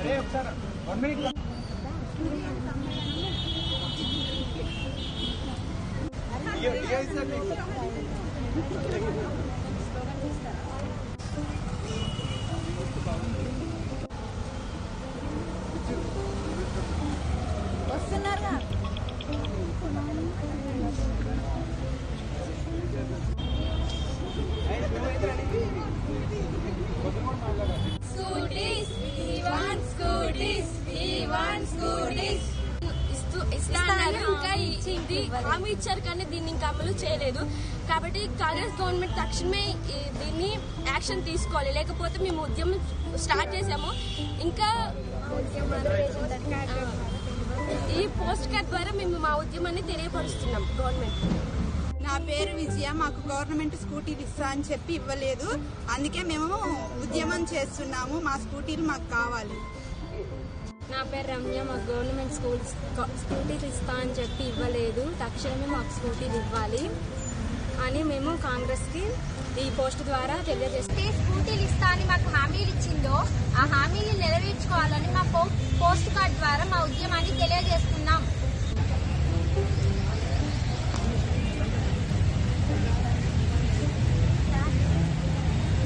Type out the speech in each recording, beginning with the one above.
ये ये స్కూటీస్ ఇస్తూ ఇస్తా అన్నారు ఇంకా ఇది హామీ ఇచ్చారు కానీ దీన్ని ఇంకా అమలు చేయలేదు. కాబట్టి కాంగ్రెస్ గవర్నమెంట్ తక్షణమే దీన్ని యాక్షన్ తీసుకోవాలి. లేకపోతే మేము ఉద్యమం స్టార్ట్ చేసాము ఇంకా ఈ పోస్ట్ కార్డ్ ద్వారా మేము మా ఉద్యమాన్ని తెలియపరుస్తున్నాం గవర్నమెంట్. నా పేరు విజయ. మాకు గవర్నమెంట్ స్కూటీలు ఇస్తా అని చెప్పి ఇవ్వలేదు. అందుకే మేము ఉద్యమం చేస్తున్నాము. మా స్కూటీలు మాకు కావాలి. నా పేరు రమ్య. మా గవర్నమెంట్ స్కూల్స్ స్కూటీలు ఇస్తా అని చెప్పి ఇవ్వలేదు. తక్షణమే మాకు స్కూటీలు ఇవ్వాలి అని మేము కాంగ్రెస్కి ఈ పోస్ట్ ద్వారా తెలియజేస్తే. స్కూటీలు ఇస్తా అని మాకు హామీలు ఇచ్చిందో ఆ హామీలు నెరవేర్చుకోవాలని మా పోస్ట్ కార్డ్ ద్వారా మా ఉద్యమాన్ని తెలియజేస్తున్నాం.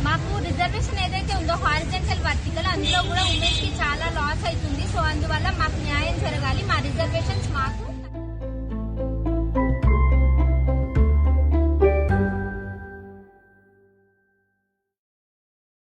మాకు రిజర్వేషన్ ఏదైతే ఉందో హారిజెంటల్ వర్టికల్ అందులో కూడా ఉమెన్స్ సో అందువల్ల మాకు న్యాయం జరగాలి మా